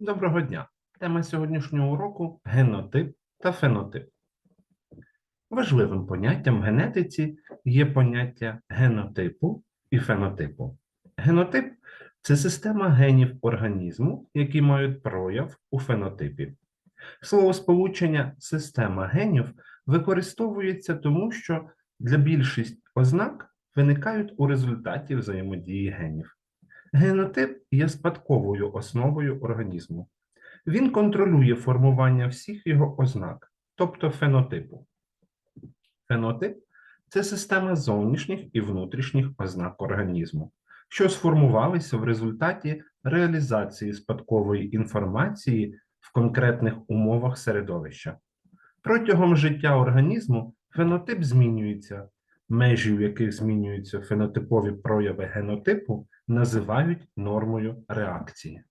Доброго дня! Тема сьогоднішнього уроку генотип та фенотип. Важливим поняттям в генетиці є поняття генотипу і фенотипу. Генотип це система генів організму, які мають прояв у фенотипі. Словосполучення система генів використовується тому, що для більшість ознак виникають у результаті взаємодії генів. Генотип є спадковою основою організму. Він контролює формування всіх його ознак, тобто фенотипу. Фенотип це система зовнішніх і внутрішніх ознак організму, що сформувалися в результаті реалізації спадкової інформації в конкретних умовах середовища. Протягом життя організму фенотип змінюється, межі, в яких змінюються фенотипові прояви генотипу, називають нормою реакції.